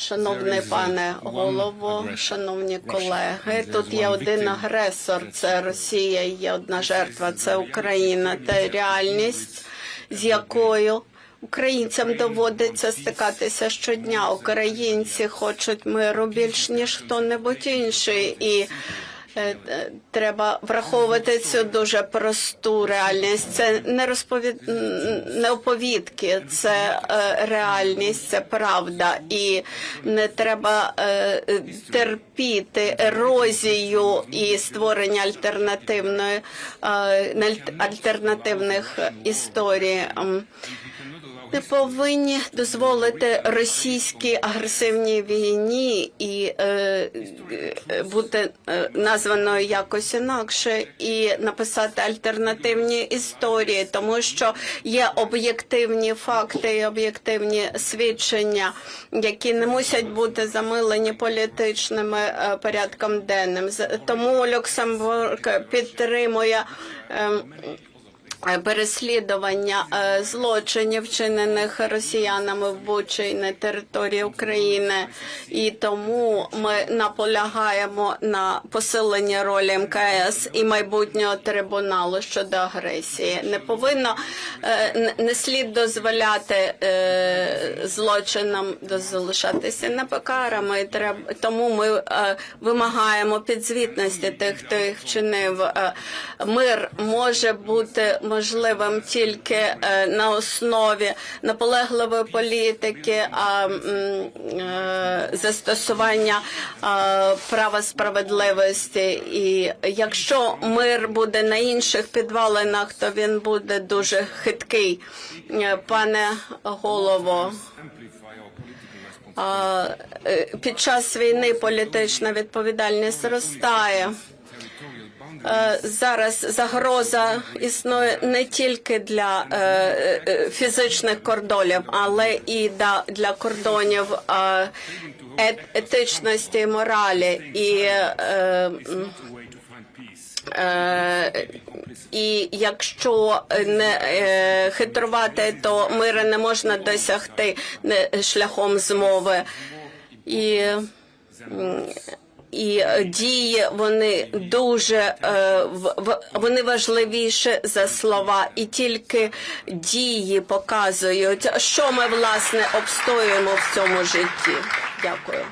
Шановний пане голово, шановні колеги, тут є один агресор, це Росія, є одна жертва, це Україна. Та реальність, з якою українцям доводиться стикатися щодня. Українці хочуть миру більш ніж хто-небудь інший і. Е, е, Треба враховувати цю дуже просту реальність. Це не розповід... не оповідки, це е, реальність, це правда. І не треба е, е, терпіти ерозію і створення альтернативної е, альтернативних історій. Не повинні дозволити російській агресивній війні і е, е, бути е, названою якось інакше, і написати альтернативні історії, тому що є об'єктивні факти і об'єктивні свідчення, які не мусять бути замилені політичними е, порядком денним. Тому Люксембург підтримує. е, переслідування е, злочинів, вчинених росіянами в Бучі на території України, і тому ми наполягаємо на посиленні ролі МКС і майбутнього трибуналу щодо агресії. Не повинно е, не слід дозволяти е, злочинам залишатися непокарами. Тому ми е, вимагаємо підзвітності тих, хто їх вчинив. Е, Мир може бути можливим тільки е, на основі наполегливої політики, а е, застосування е, права справедливості. І якщо мир буде на інших підвалинах, то він буде дуже хиткий. Пане голово, під час війни політична відповідальність зростає. Е, Зараз загроза існує не тільки для е, е, фізичних кордонів, але і для кордонів ет- етичності і моралі. І, і якщо не хитрувати, то мира не можна досягти шляхом змови. І і е, дії вони дуже е, вони важливіші за слова, і тільки дії показують, що ми власне обстоюємо в цьому житті. Дякую.